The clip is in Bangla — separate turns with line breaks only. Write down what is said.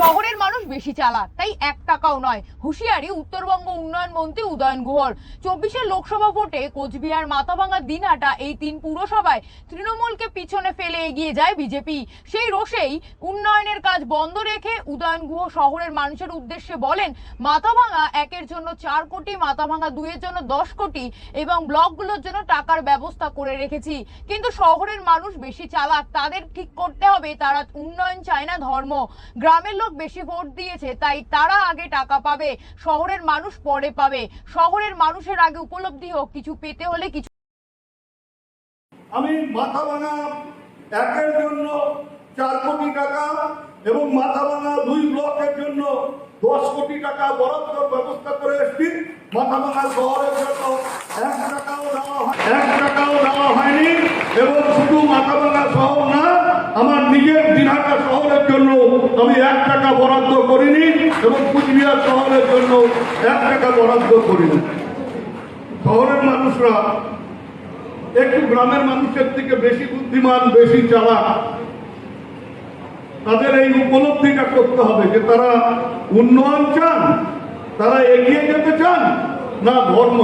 শহরের মানুষ বেশি চালাক তাই এক টাকাও নয়। হুঁশিয়ারি উত্তরবঙ্গ উন্নয়ন মন্ত্রী উদয়ন গুহর চব্বিশের লোকসভা ভোটে কোচবিহার মাথাভাঙা দিনহাটা এই তিন পুরসভায় তৃণমূলকে পিছনে ফেলে এগিয়ে যায় বিজেপি। সেই রোষেই উন্নয়নের কাজ বন্ধ রেখে উদয়ন গুহ শহরের মানুষের উদ্দেশ্যে বলেন, মাথাভাঙা একের জন্য চার কোটি, মাথাভাঙা দুইয়ের জন্য দশ কোটি এবং ব্লকগুলোর জন্য টাকার ব্যবস্থা করে রেখেছি। কিন্তু শহরের মানুষ বেশি চালাক, তাদের ঠিক করতে হবে, তারা উন্নয়ন চায় না ধর্ম। গ্রামের লোক বেশি ভোট দিয়েছে, তাই তারা আগে টাকা পাবে, শহরের মানুষ পরে পাবে। শহরের মানুষের আগে উপলব্ধি হোক, কিছু পেতে হলে কিছু
আমি মাথা ভাঙা একের জন্য চার কোটি টাকা এবং মাথা ভাঙা দুই ব্লকের জন্য দশ কোটি টাকা বরাদ্দর ব্যবস্থা করে এসেছি। মাথা ভাঙা শহরের জন্য এক টাকাও দেওয়া এক টাকাও দেওয়া হয়নি এবং শুধু মাথা ভাঙা শহর না আমার নিজের দিনহাটা শহরের জন্য আমি এক টাকা বরাদ্দ করিনি এবং কুচবিহার শহরের জন্য এক টাকা বরাদ্দ করিনি। শহরের মানুষরা একটু গ্রামের মানুষের থেকে বেশি বুদ্ধিমান, বেশি চালাক। তাদের এই উপলব্ধিটা করতে হবে যে তারা উন্নয়ন চান, তারা এগিয়ে যেতে চান, না ধর্ম